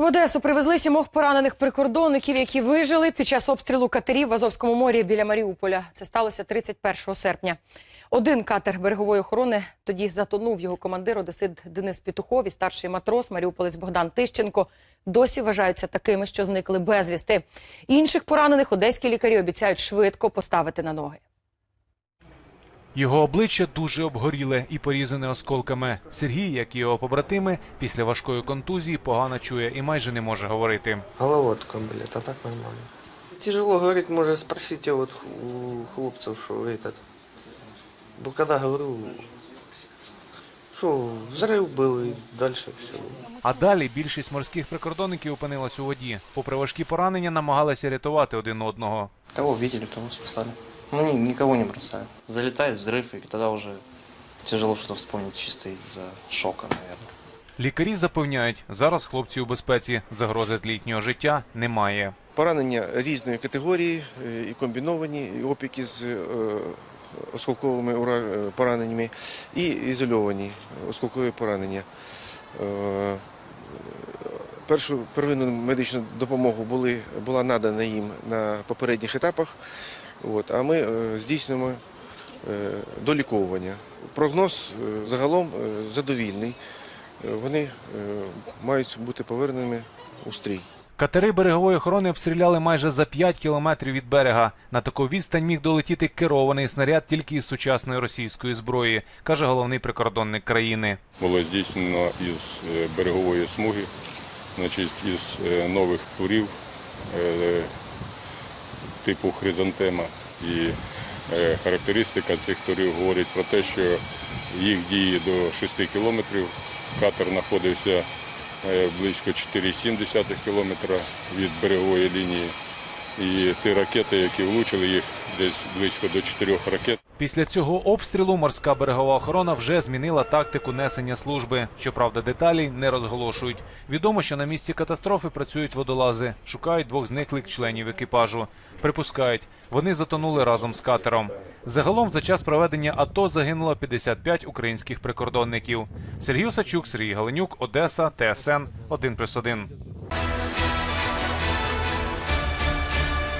В Одесу привезли сімох поранених прикордонників, які вижили під час обстрілу катерів в Азовському морі біля Маріуполя. Це сталося 31 серпня. Один катер берегової охорони тоді затонув. Його командир Одесит Денис Петухов і старший матрос Маріуполець Богдан Тищенко досі вважаються такими, що зникли безвісти. Інших поранених одеські лікарі обіцяють швидко поставити на ноги. Його обличчя дуже обгоріле і порізане осколками. Сергій, як і його побратими, після важкої контузії погано чує і майже не може говорити. Голова только болит, а так нормально. Тяжело говорить, может спросите вот у хлопцев, что этот. Бо когда говорю, что взрыв был и дальше все. А далі більшість морських прикордонників опинилась у воді. Попри важкі поранення, намагалися рятувати один одного. Кого видели, того спасали. Ну, ни- никого не бросали. Залетает взрыв, и тогда уже тяжело что-то вспомнить чисто из-за шока, наверное. Лікарі запевняють, зараз хлопці у безпеці. Загрози для їхнього життя немає. Поранення різної категорії, е, і комбіновані, і опіки з е, осколковими ура- е, пораненнями, і ізольовані осколкові поранення. Е, Першу первинну медичну допомогу були, була надана їм на попередніх етапах, от, а ми е, здійснюємо е, доліковування. Прогноз е, загалом е, задовільний. Вони е, мають бути поверненими у стрій. Катери берегової охорони обстріляли майже за 5 кілометрів від берега. На таку відстань міг долетіти керований снаряд тільки із сучасної російської зброї, каже головний прикордонник країни. було здійснено із берегової смуги, значить, із е, нових турів е, типу хризантема. І е, характеристика цих турів говорить про те, що їх дії до 6 кілометрів. Катер знаходився близько 4,7 кілометра від берегової лінії. І ті ракети, які влучили їх десь близько до 4 ракет. Після цього обстрілу морська берегова охорона вже змінила тактику несення служби. Щоправда, деталі не розголошують. Відомо, що на місці катастрофи працюють водолази, шукають двох зниклих членів екіпажу. Припускають, вони затонули разом з катером. Загалом за час проведення АТО загинуло 55 українських прикордонників. Сергій Осачук, Сергій Галенюк, Одеса, ТСН 1+,1.